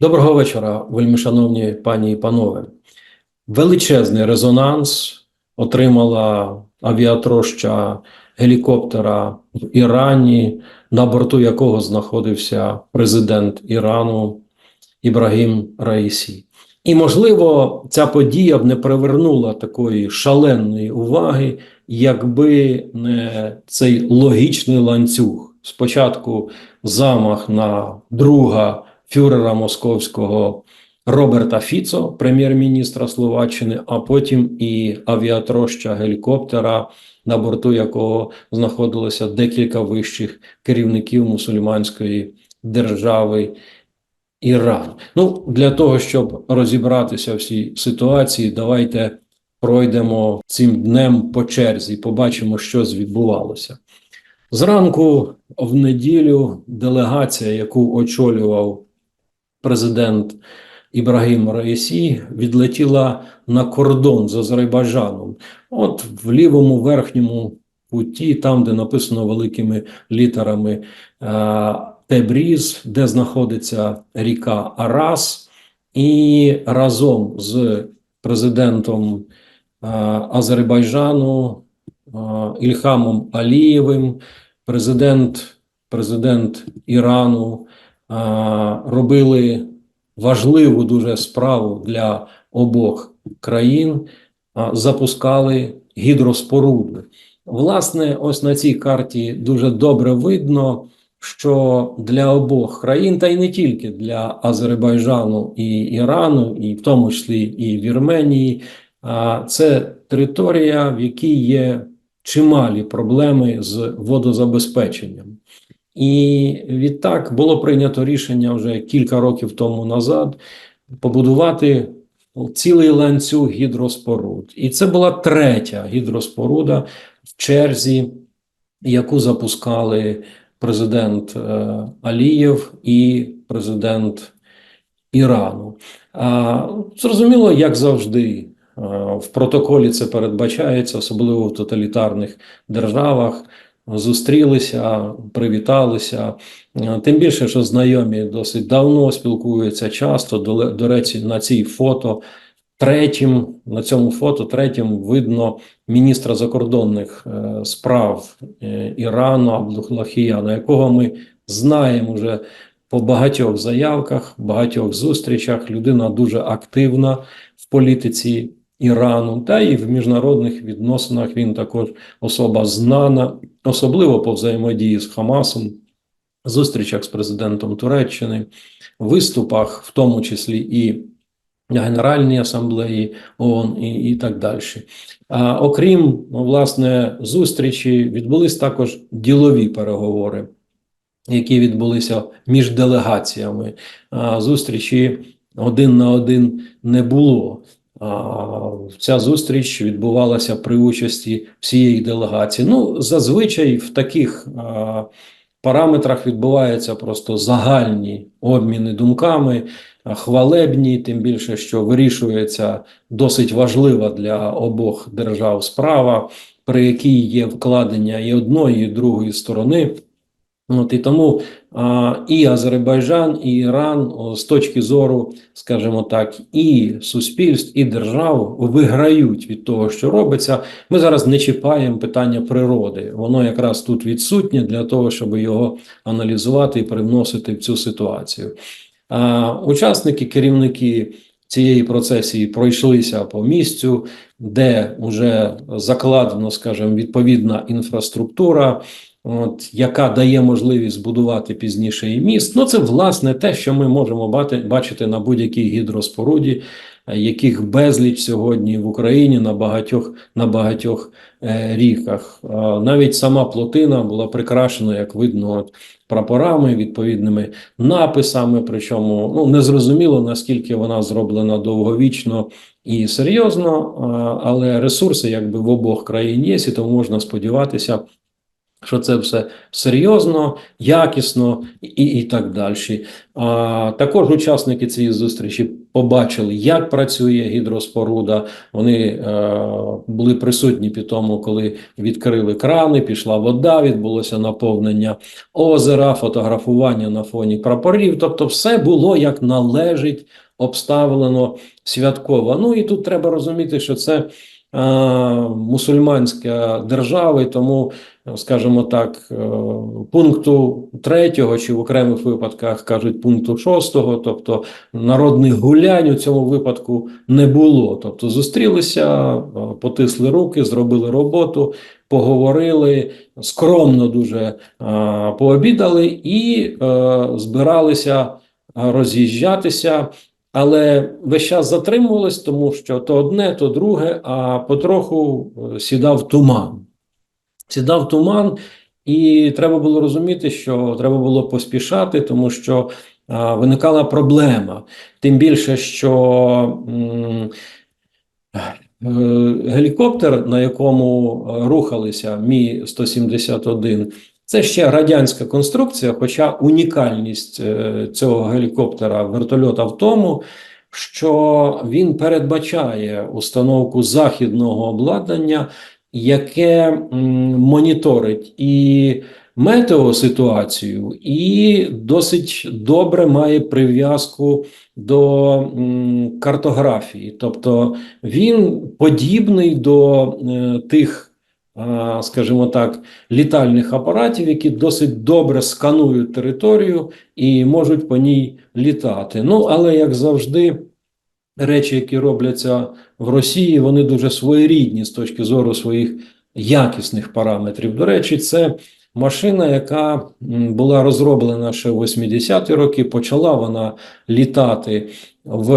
Доброго вечора, вельмишановні пані і панове. Величезний резонанс отримала авіатроща гелікоптера в Ірані, на борту якого знаходився президент Ірану Ібрагім Раїсі. І, можливо, ця подія б не привернула такої шаленої уваги, якби не цей логічний ланцюг. Спочатку замах на друга фюрера московського Роберта Фіцо, прем'єр-міністра Словаччини, а потім і авіатроща гелікоптера, на борту якого знаходилося декілька вищих керівників мусульманської держави Іран. Ну, для того, щоб розібратися в цій ситуації, давайте пройдемо цим днем по черзі, побачимо, що відбувалося. Зранку в неділю делегація, яку очолював президент Ібрагім Раїсі, відлетіла на кордон з Азербайджаном. От в лівому верхньому куті, там, де написано великими літерами е, Тебріз, де знаходиться ріка Арас, і разом з президентом е, Азербайджану е, Ільхамом Алієвим, президент, президент Ірану робили важливу дуже справу для обох країн, запускали гідроспоруди. Власне, ось на цій карті дуже добре видно, що для обох країн, та й не тільки для Азербайджану і Ірану, і в тому числі і Вірменії, це територія, в якій є чималі проблеми з водозабезпеченням. І відтак було прийнято рішення вже кілька років тому назад побудувати цілий ланцюг гідроспоруд. І це була третя гідроспоруда в черзі, яку запускали президент е, Алієв і президент Ірану. А, Зрозуміло, як завжди. е, В протоколі це передбачається, особливо в тоталітарних державах зустрілися, привіталися. Е, Тим більше, що знайомі досить давно спілкуються часто. До, речі, на цій фото третім, на цьому фото третім видно міністра закордонних е, справ е, Ірану Абдухлахіяна, якого ми знаємо вже по багатьох заявках, багатьох зустрічах. Людина дуже активна в політиці Ірану, та і в міжнародних відносинах він також особа знана, особливо по взаємодії з Хамасом, зустрічах з президентом Туреччини, виступах, в тому числі і Генеральній асамблеї ООН і, і так далі. А, окрім ну, власне зустрічі, відбулись також ділові переговори, які відбулися між делегаціями. А, зустрічі один на один не було. Ця зустріч відбувалася при участі всієї делегації. Ну, зазвичай в таких параметрах відбуваються просто загальні обміни думками, хвалебні, тим більше, що вирішується досить важлива для обох держав справа, при якій є вкладення і одної, і другої сторони. От і тому а, і Азербайджан, і Іран з точки зору, скажімо так, і суспільств, і держав виграють від того, що робиться. Ми зараз не чіпаємо питання природи. Воно якраз тут відсутнє для того, щоб його аналізувати і привносити в цю ситуацію. А, учасники, керівники цієї процесії пройшлися по місцю, де вже закладено, скажімо, відповідна інфраструктура. От, яка дає можливість збудувати пізніше і міст. Ну, це власне те, що ми можемо бати, бачити на будь-якій гідроспоруді, е, яких безліч сьогодні в Україні на багатьох на багатьох е, ріках. Навіть сама плотина була прикрашена, як видно, прапорами, відповідними написами. Причому ну незрозуміло наскільки вона зроблена довговічно і серйозно, але ресурси якби в обох країн є, і тому можна сподіватися що це все серйозно, якісно і, і так далі. А, також учасники цієї зустрічі побачили, як працює гідроспоруда. Вони е, були присутні під тому, коли відкрили крани, пішла вода, відбулося наповнення озера, фотографування на фоні прапорів. Тобто, все було як належить, обставлено святково. Ну і тут треба розуміти, що це. Е, Мусульманська держава, і тому скажімо так, е, пункту третього, чи в окремих випадках кажуть пункту шостого, тобто народних гулянь у цьому випадку не було. Тобто зустрілися, е, потисли руки, зробили роботу, поговорили, скромно дуже е, пообідали і е, збиралися е, роз'їжджатися. Але весь час затримувались, тому що то одне, то друге, а потроху е, сідав туман сідав туман, і треба було розуміти, що треба було поспішати, тому що а, виникала проблема. Тим більше, що м, е, гелікоптер, на якому е, рухалися Мі 171 це ще радянська конструкція, хоча унікальність е, цього гелікоптера вертольота в тому, що він передбачає установку західного обладнання яке моніторить і метеоситуацію, і досить добре має прив'язку до картографії. Тобто він подібний до е, тих, скажімо так, літальних апаратів, які досить добре сканують територію і можуть по ній літати. Ну, але як завжди речі, які робляться в Росії, вони дуже своєрідні з точки зору своїх якісних параметрів. До речі, це машина, яка була розроблена ще в 80-ті роки. Почала вона літати в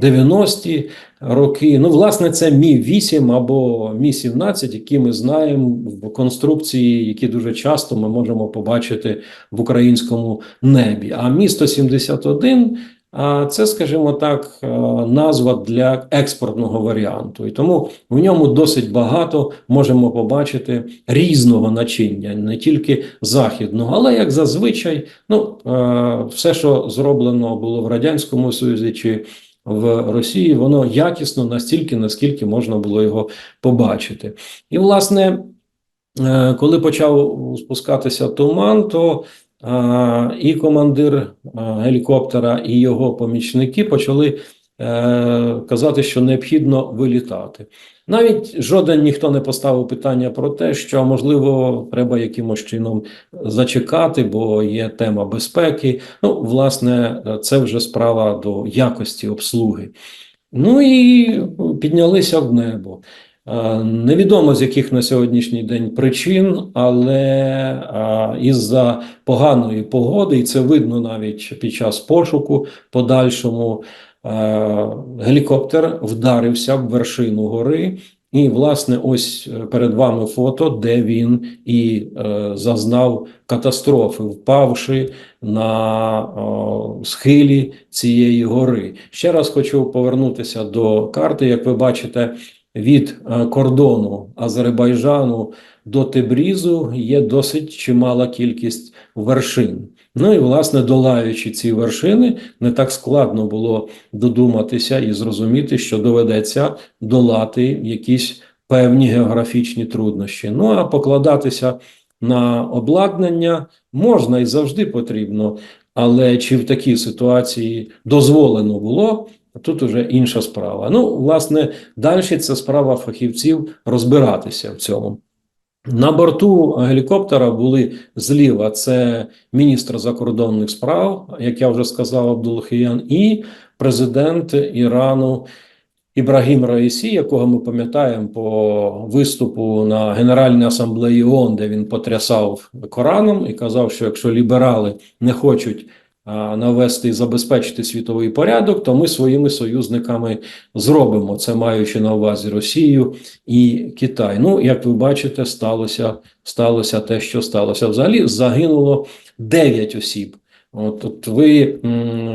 90-ті роки. Ну, власне, це Мі 8 або Мі 17 які ми знаємо в конструкції, які дуже часто ми можемо побачити в українському небі. А Мі 171 а це, скажімо так, назва для експортного варіанту, і тому в ньому досить багато можемо побачити різного начиння, не тільки західного, але як зазвичай, ну все, що зроблено було в радянському Союзі чи в Росії, воно якісно настільки, наскільки можна було його побачити, і власне. Е, коли почав спускатися туман, то і командир гелікоптера, і його помічники почали е, казати, що необхідно вилітати. Навіть жоден ніхто не поставив питання про те, що можливо треба якимось чином зачекати, бо є тема безпеки. Ну, власне, це вже справа до якості обслуги. Ну і піднялися в небо. Невідомо з яких на сьогоднішній день причин, але із-за поганої погоди, і це видно навіть під час пошуку подальшому, гелікоптер вдарився в вершину гори. І, власне, ось е, перед вами фото, де він і е, зазнав катастрофи, впавши на е, схилі цієї гори. Ще раз хочу повернутися до карти. Як ви бачите, від е, кордону Азербайджану до Тебрізу є досить чимала кількість вершин. Ну і власне, долаючи ці вершини, не так складно було додуматися і зрозуміти, що доведеться долати якісь певні географічні труднощі. Ну а покладатися на обладнання можна і завжди потрібно. Але чи в такій ситуації дозволено було Тут уже інша справа. Ну, власне, далі це справа фахівців розбиратися в цьому. На борту гелікоптера були зліва. Це міністр закордонних справ, як я вже сказав, Абдулхіян, і президент Ірану Ібрагім Раїсі, якого ми пам'ятаємо по виступу на Генеральній асамблеї ООН, де він потрясав Кораном і казав, що якщо ліберали не хочуть навести і забезпечити світовий порядок, то ми своїми союзниками зробимо це, маючи на увазі Росію і Китай. Ну, як ви бачите, сталося сталося те, що сталося. Взагалі загинуло 9 осіб От, от ви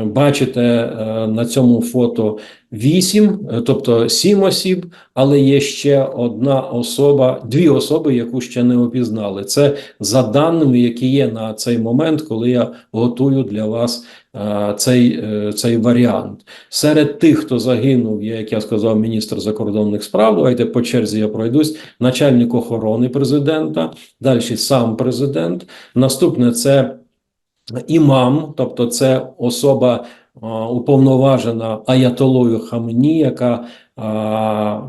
бачите е, на цьому фото вісім, е, тобто сім осіб, але є ще одна особа, дві особи, яку ще не опізнали. Це за даними, які є на цей момент, коли я готую для вас е, цей, цей варіант. Серед тих, хто загинув, є, як я сказав, міністр закордонних справ. Давайте по черзі я пройдусь. Начальник охорони президента, далі сам президент. Наступне це імам, тобто це особа уповноважена аятолою Хамені, яка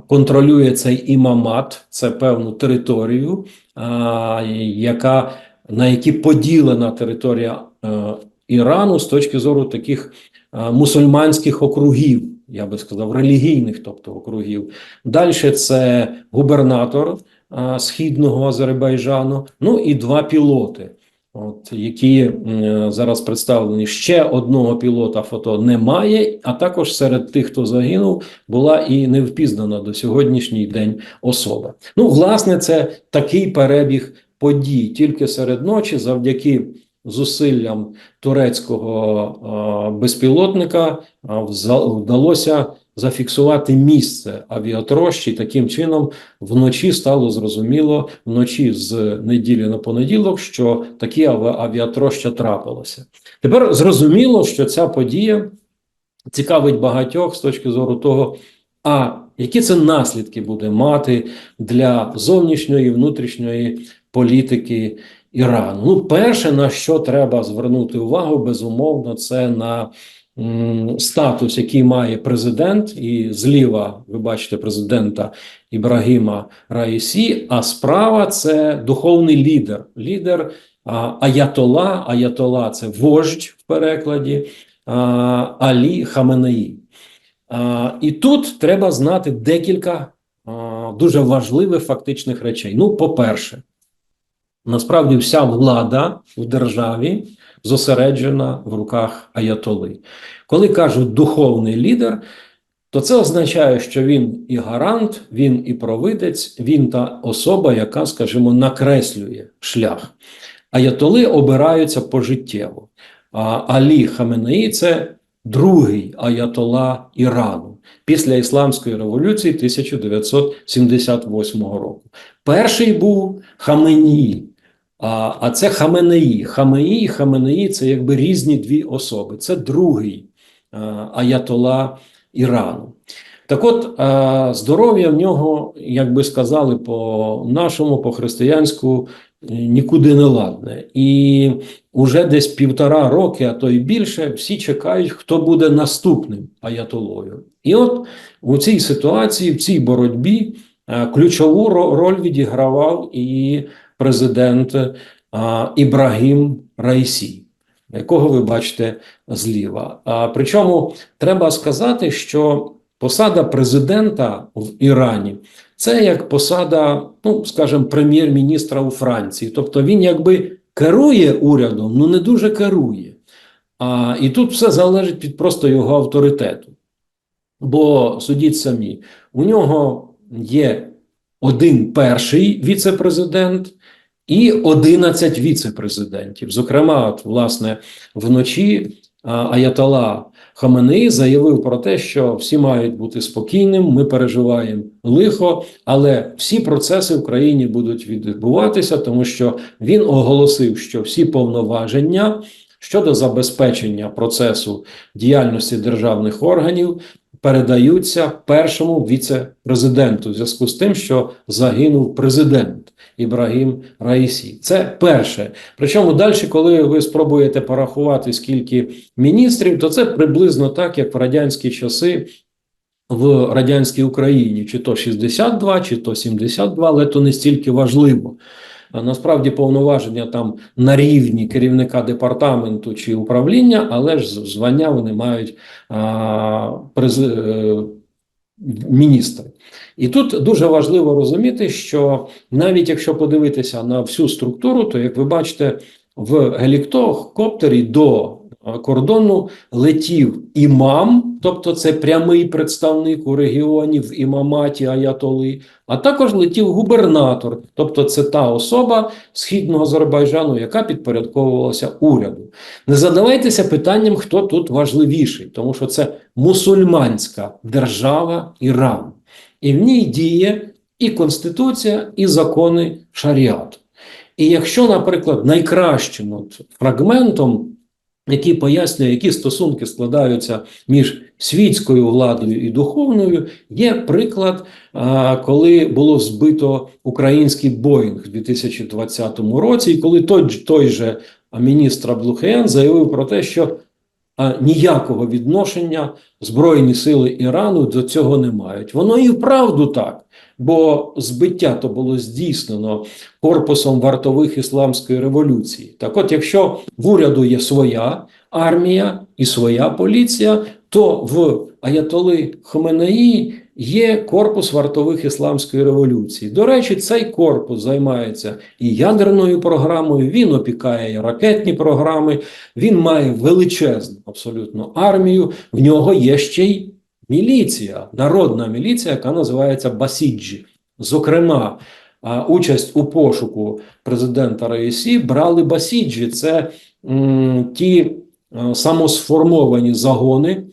контролює цей імамат, це певну територію, яка на якій поділена територія е, Ірану з точки зору таких е, мусульманських округів, я би сказав, релігійних, тобто округів. Далі це губернатор е, східного Азербайджану, ну і два пілоти. От, які м, зараз представлені ще одного пілота фото немає, а також серед тих, хто загинув, була і не впізнана до сьогоднішній день особа. Ну, власне, це такий перебіг подій тільки серед ночі, завдяки зусиллям турецького безпілотника вдалося зафіксувати місце авіатрощі. Таким чином, вночі стало зрозуміло, вночі з неділі на понеділок, що такі авіатроща трапилося. Тепер зрозуміло, що ця подія цікавить багатьох з точки зору того, а які це наслідки буде мати для зовнішньої і внутрішньої політики Ірану. Ну, перше, на що треба звернути увагу, безумовно, це на статус, який має президент, і зліва ви бачите президента Ібрагіма Раїсі, а справа це духовний лідер. Лідер Аятола. Аятола це вождь в перекладі Алі Хаменеї. І тут треба знати декілька дуже важливих фактичних речей. Ну, по-перше, насправді вся влада в державі зосереджена в руках Аятоли. Коли кажуть духовний лідер, то це означає, що він і гарант, він і провидець, він та особа, яка, скажімо, накреслює шлях. Аятоли обираються пожиттєво. А Алі Хаменеї це другий аятола Ірану після Ісламської революції 1978 року. Перший був Хаменії, а, а це Хаменеї. Хамеї і Хаменеї це якби різні дві особи. Це другий а, аятола Ірану. Так от, а, здоров'я в нього, як би сказали по нашому, по християнську, е, нікуди не ладне. І уже десь півтора роки, а то й більше, всі чекають, хто буде наступним аятолою. І от у цій ситуації, в цій боротьбі, е, ключову роль відігравав і президент Ібрагім Раїсі, якого ви бачите зліва. Причому треба сказати, що посада президента в Ірані це як посада, ну скажімо, прем'єр-міністра у Франції. Тобто він якби керує урядом, ну не дуже керує. А, і тут все залежить від просто його авторитету. Бо судіть самі, у нього є один перший віце-президент і 11 віце-президентів. Зокрема, от, власне, вночі а, Аятола Хаменеї заявив про те, що всі мають бути спокійним, ми переживаємо лихо, але всі процеси в країні будуть відбуватися, тому що він оголосив, що всі повноваження щодо забезпечення процесу діяльності державних органів передаються першому віце-президенту в зв'язку з тим, що загинув президент Ібрагім Раїсі. Це перше. Причому далі, коли ви спробуєте порахувати скільки міністрів, то це приблизно так, як в радянські часи. В радянській Україні чи то 62, чи то 72, але то не стільки важливо. Насправді повноваження там на рівні керівника департаменту чи управління, але ж звання вони мають а, приз... е, міністри. І тут дуже важливо розуміти, що навіть якщо подивитися на всю структуру, то як ви бачите, в геліктоптері до кордону летів імам, тобто це прямий представник у регіоні в імаматі Аятоли, а також летів губернатор, тобто це та особа східного Азербайджану, яка підпорядковувалася уряду. Не задавайтеся питанням, хто тут важливіший, тому що це мусульманська держава Іран, і в ній діє і конституція, і закони шаріату. І якщо, наприклад, найкращим от фрагментом, який пояснює, які стосунки складаються між світською владою і духовною, є приклад, коли було збито український Боїнг у 2020 році, і коли той, той же міністр Аблухеян заявив про те, що ніякого відношення Збройні сили Ірану до цього не мають. Воно і вправду так. Бо збиття то було здійснено корпусом вартових ісламської революції. Так, от, якщо в уряду є своя армія і своя поліція, то в Аятоли Хоменеї є корпус вартових ісламської революції. До речі, цей корпус займається і ядерною програмою, він опікає ракетні програми, він має величезну абсолютно армію. В нього є ще й міліція, народна міліція, яка називається Басіджі. Зокрема, участь у пошуку президента Раїсі брали Басіджі. Це м, ті самосформовані загони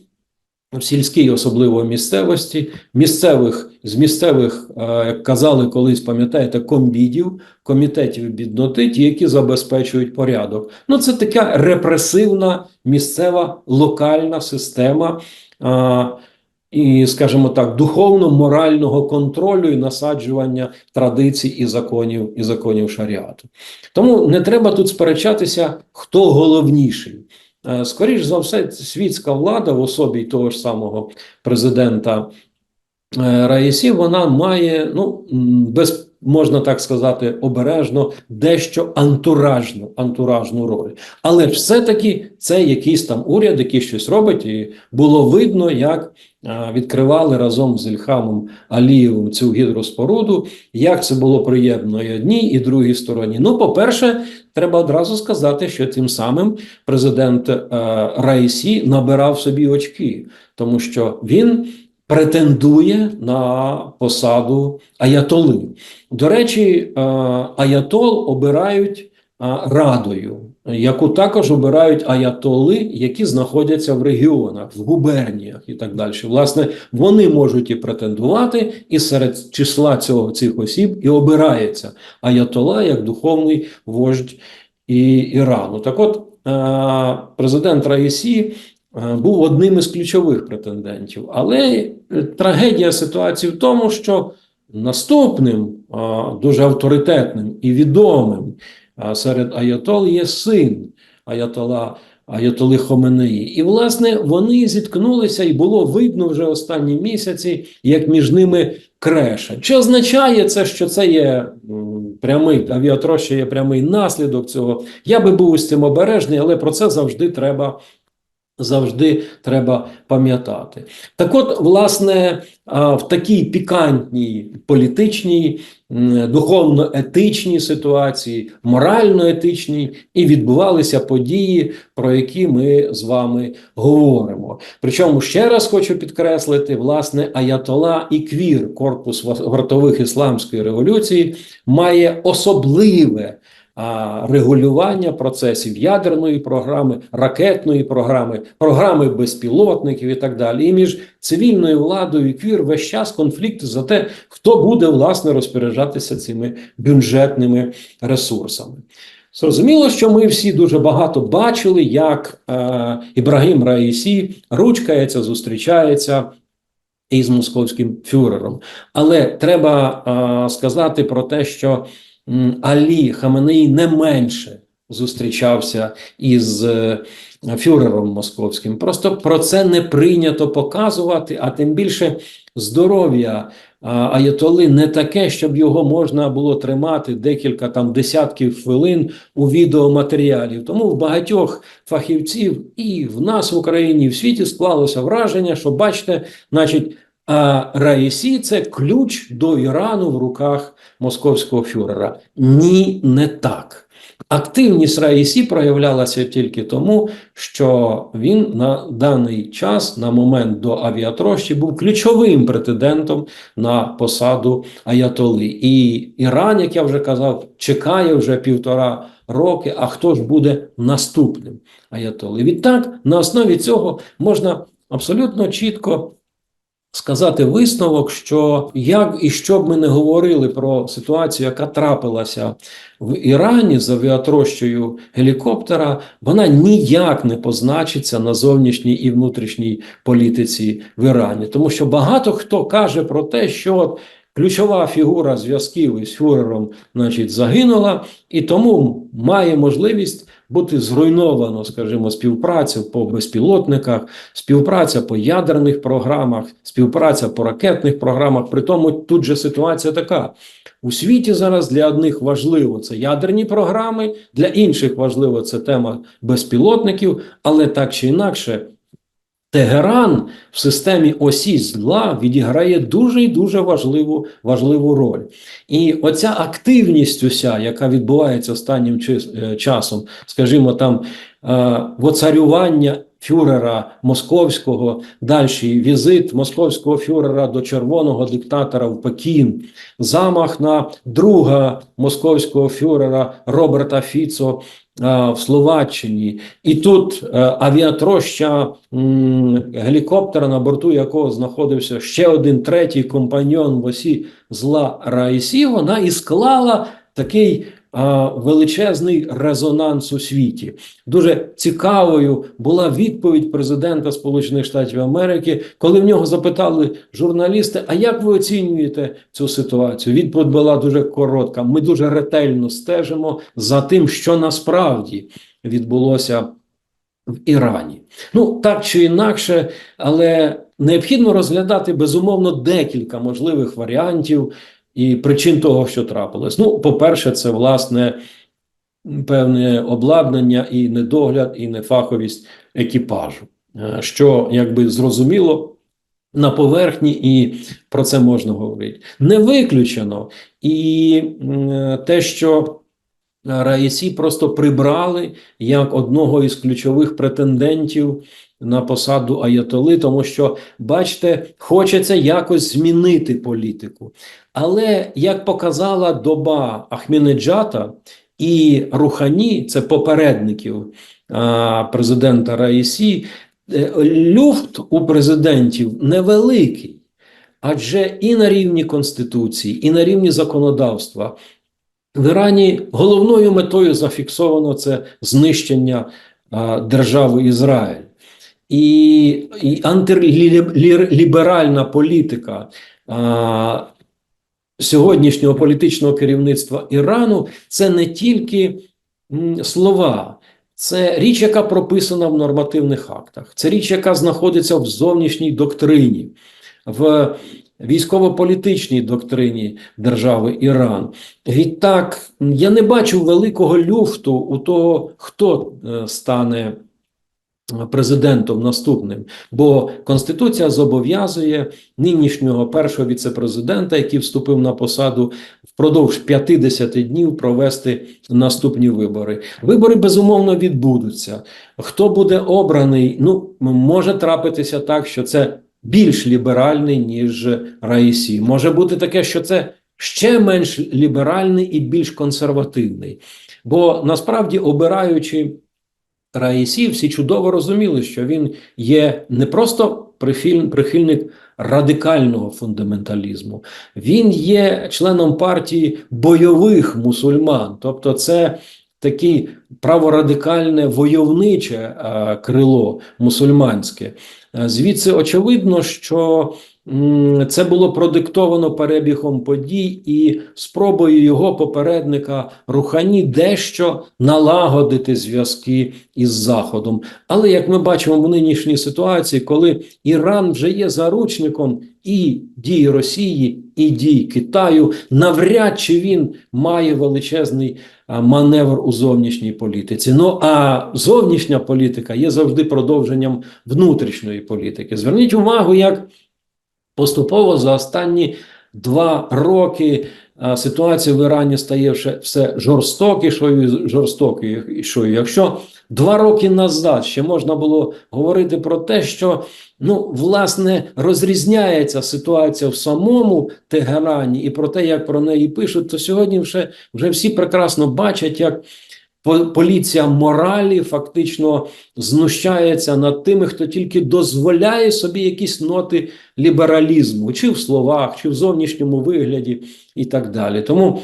в сільській, особливо місцевості, місцевих з місцевих, як казали колись, пам'ятаєте, комбідів, комітетів бідноти, ті, які забезпечують порядок. Ну, це така репресивна місцева локальна система. І, скажімо так, духовно-морального контролю і насаджування традицій і законів і законів шаріату. Тому не треба тут сперечатися, хто головніший. Скоріше Скоріш за все, світська влада в особі того ж самого президента е, Раїсі, вона має, ну, без можна так сказати, обережно, дещо антуражну, антуражну роль. Але все-таки це якийсь там уряд, який щось робить, і було видно, як відкривали разом з Ільхамом Алієвим цю гідроспоруду, як це було приємно і одній, і другій стороні. Ну, по-перше, треба одразу сказати, що тим самим президент е, Раїсі набирав собі очки, тому що він претендує на посаду аятоли. До речі, е, аятол обирають е, радою, яку також обирають аятоли, які знаходяться в регіонах, в губерніях і так далі. Власне, вони можуть і претендувати, і серед числа цього цих осіб і обирається аятола як духовний вождь і Ірану. Так от, е, президент Раїсі був одним із ключових претендентів, але е, трагедія ситуації в тому, що наступним е, дуже авторитетним і відомим е, серед аятол є син аятола. Аятоли Хоменеї. І, власне, вони зіткнулися, і було видно вже останні місяці, як між ними креша. Чи означає це, що це є прямий авіатроща є прямий наслідок цього? Я би був з цим обережний, але про це завжди треба. Завжди треба пам'ятати. Так от, власне, в такій пікантній політичній, духовно-етичній ситуації, морально-етичній і відбувалися події, про які ми з вами говоримо. Причому ще раз хочу підкреслити: власне, Аятола і Квір, корпус вартових ісламської революції, має особливе регулювання процесів ядерної програми, ракетної програми, програми безпілотників і так далі. І між цивільною владою і квір весь час конфлікт за те, хто буде власне розпоряджатися цими бюджетними ресурсами. Зрозуміло, що ми всі дуже багато бачили, як е, Ібрагім Раїсі ручкається, зустрічається із московським фюрером. Але треба е, сказати про те, що Алі Хаменеї не менше зустрічався із е, фюрером московським. Просто про це не прийнято показувати, а тим більше здоров'я а, Аятоли не таке, щоб його можна було тримати декілька там десятків хвилин у відеоматеріалі. Тому в багатьох фахівців і в нас в Україні, і в світі склалося враження, що бачите, значить. А Раїсі це ключ до Ірану в руках московського фюрера. Ні, не так. Активність Раїсі проявлялася тільки тому, що він на даний час, на момент до авіатрощі, був ключовим претендентом на посаду Аятоли. І Іран, як я вже казав, чекає вже півтора роки. А хто ж буде наступним Аятоли? Відтак, на основі цього можна абсолютно чітко сказати висновок, що як і що б ми не говорили про ситуацію, яка трапилася в Ірані з авіатрощею гелікоптера, вона ніяк не позначиться на зовнішній і внутрішній політиці в Ірані, тому що багато хто каже про те, що ключова фігура зв'язків із фюрером, значить, загинула, і тому має можливість бути зруйновано, скажімо, співпрацю по безпілотниках, співпраця по ядерних програмах, співпраця по ракетних програмах. При тому тут же ситуація така. У світі зараз для одних важливо це ядерні програми, для інших важливо це тема безпілотників, але так чи інакше. Тегеран в системі осі зла відіграє дуже і дуже важливу важливу роль. І оця активність, уся, яка відбувається останнім е, часом, скажімо, там е, воцарювання фюрера московського, далі візит московського фюрера до червоного диктатора в Пекін, замах на друга московського фюрера Роберта Фіцо в Словаччині, і тут е, авіатроща гелікоптера, на борту якого знаходився ще один третій компаньон в осі зла Раїсі, вона і склала такий величезний резонанс у світі. Дуже цікавою була відповідь президента Сполучених Штатів Америки, коли в нього запитали журналісти: а як ви оцінюєте цю ситуацію? Відповідь була дуже коротка. Ми дуже ретельно стежимо за тим, що насправді відбулося в Ірані. Ну так чи інакше, але необхідно розглядати безумовно декілька можливих варіантів і причин того, що трапилось. Ну, по-перше, це власне певне обладнання і недогляд, і нефаховість екіпажу, Е, що якби зрозуміло. На поверхні, і про це можна говорити. Не виключено і те, що Раїсі просто прибрали як одного із ключових претендентів на посаду Аятоли, тому що, бачите, хочеться якось змінити політику. Але як показала доба Ахмінеджата і Рухані, це попередників а, президента Раїсі, е, люфт у президентів невеликий. Адже і на рівні Конституції, і на рівні законодавства в Ірані головною метою зафіксовано це знищення держави Ізраїль. І, і антиліберальна політика а, сьогоднішнього політичного керівництва Ірану це не тільки слова, це річ, яка прописана в нормативних актах, це річ, яка знаходиться в зовнішній доктрині, в військово-політичній доктрині держави Іран. Відтак, я не бачу великого люфту у того, хто е, стане президентом наступним, бо Конституція зобов'язує нинішнього першого віцепрезидента, який вступив на посаду, впродовж 50 днів провести наступні вибори. Вибори безумовно відбудуться. Хто буде обраний? Ну може трапитися так, що це більш ліберальний ніж Раїсі. Може бути таке, що це ще менш ліберальний і більш консервативний. Бо насправді обираючи. Раїсі всі чудово розуміли, що він є не просто прихильник радикального фундаменталізму, він є членом партії бойових мусульман, тобто це таке праворадикальне войовниче крило мусульманське. Звідси очевидно, що це було продиктовано перебігом подій і спробою його попередника Рухані дещо налагодити зв'язки із Заходом. Але як ми бачимо в нинішній ситуації, коли Іран вже є заручником і дій Росії, і дій Китаю, навряд чи він має величезний маневр у зовнішній політиці. Ну а зовнішня політика є завжди продовженням внутрішньої політики. Зверніть увагу, як Поступово за останні два роки ситуація в Ірані стає все, жорстокішою жорстокішою. Якщо два роки назад ще можна було говорити про те, що ну, власне розрізняється ситуація в самому Тегерані і про те, як про неї пишуть, то сьогодні вже, вже всі прекрасно бачать, як поліція моралі фактично знущається над тими, хто тільки дозволяє собі якісь ноти лібералізму, чи в словах, чи в зовнішньому вигляді, і так далі. Тому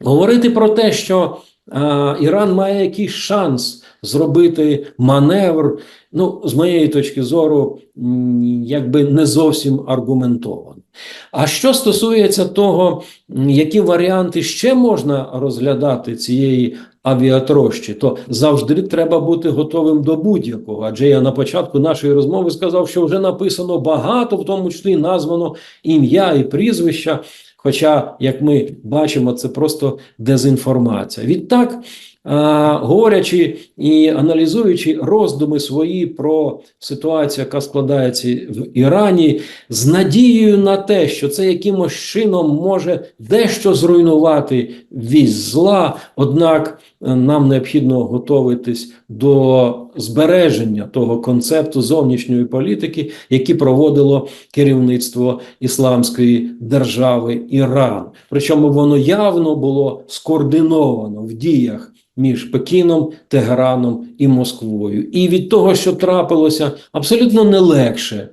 говорити про те, що а, Іран має якийсь шанс зробити маневр, ну, з моєї точки зору, якби не зовсім аргументовано. А що стосується того, які варіанти ще можна розглядати цієї авіатрощі, то завжди треба бути готовим до будь-якого. Адже я на початку нашої розмови сказав, що вже написано багато, в тому числі названо ім'я і прізвища. Хоча, як ми бачимо, це просто дезінформація. Відтак, говорячи і аналізуючи роздуми свої про ситуацію, яка складається в Ірані, з надією на те, що це якимось чином може дещо зруйнувати вісь зла, однак е, нам необхідно готуватись до збереження того концепту зовнішньої політики, який проводило керівництво Ісламської держави Іран. Причому воно явно було скоординовано в діях між Пекіном, Тегераном і Москвою. І від того, що трапилося, абсолютно не легше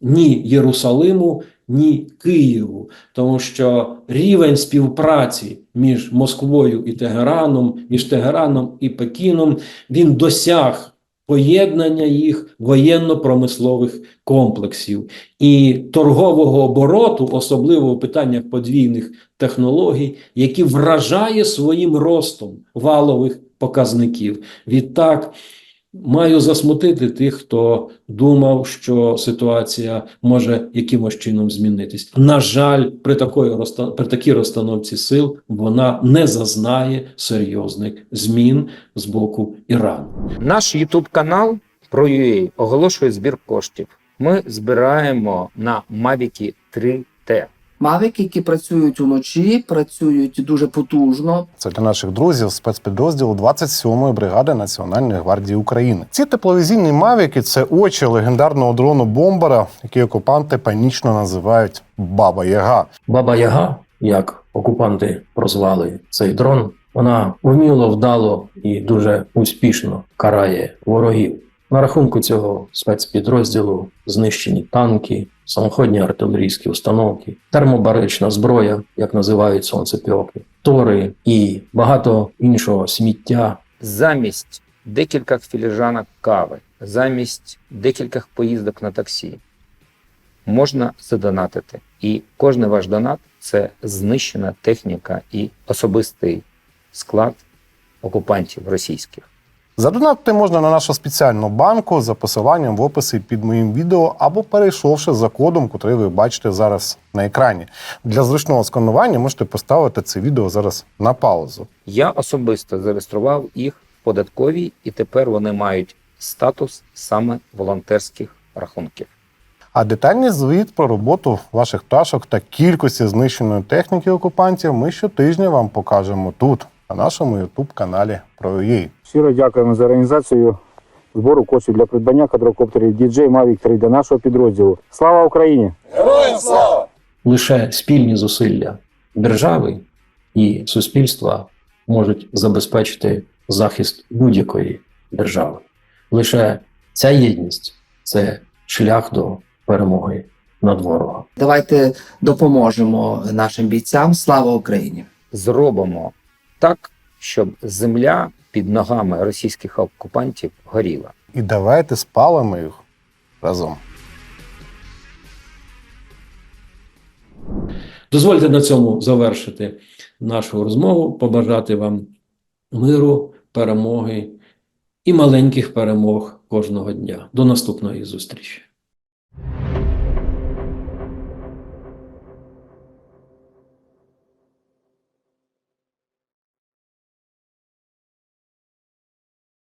ні Єрусалиму, ні Києву, тому що рівень співпраці між Москвою і Тегераном, між Тегераном і Пекіном, він досяг поєднання їх воєнно-промислових комплексів і торгового обороту, особливо в питаннях подвійних технологій, які вражає своїм ростом валових показників. Відтак маю засмутити тих, хто думав, що ситуація може якимось чином змінитись. На жаль, при такої при такій розстановці сил вона не зазнає серйозних змін з боку Ірану. Наш YouTube канал про UA оголошує збір коштів. Ми збираємо на Mavic 3T. Мавики, які працюють уночі, працюють дуже потужно. Це для наших друзів спецпідрозділу 27-ї бригади Національної гвардії України. Ці тепловізійні мавіки це очі легендарного дрону бомбера, який окупанти панічно називають Баба Яга. Баба Яга, як окупанти прозвали цей дрон, вона вміло, вдало і дуже успішно карає ворогів. На рахунку цього спецпідрозділу знищені танки, самоходні артилерійські установки, термобарична зброя, як називають сонцепьоки, тори і багато іншого сміття. Замість декількох філіжанок кави, замість декількох поїздок на таксі можна задонатити. І кожний ваш донат це знищена техніка і особистий склад окупантів російських. Задонатити можна на нашу спеціальну банку за посиланням в описі під моїм відео або перейшовши за кодом, котрий ви бачите зараз на екрані. Для зручного сканування можете поставити це відео зараз на паузу. Я особисто зареєстрував їх в податковій, і тепер вони мають статус саме волонтерських рахунків. А детальний звіт про роботу ваших пташок та кількості знищеної техніки окупантів ми щотижня вам покажемо тут, на нашому youtube каналі про UA. Щиро дякуємо за організацію збору коштів для придбання квадрокоптерів DJ Mavic 3 для нашого підрозділу. Слава Україні! Лише спільні зусилля держави і суспільства можуть забезпечити захист будь-якої держави. Лише ця єдність це шлях до перемоги над ворогом. Давайте допоможемо нашим бійцям. Слава Україні! Зробимо так, щоб земля під ногами російських окупантів горіла. І давайте спалимо їх разом. Дозвольте на цьому завершити нашу розмову, побажати вам миру, перемоги і маленьких перемог кожного дня. До наступної зустрічі.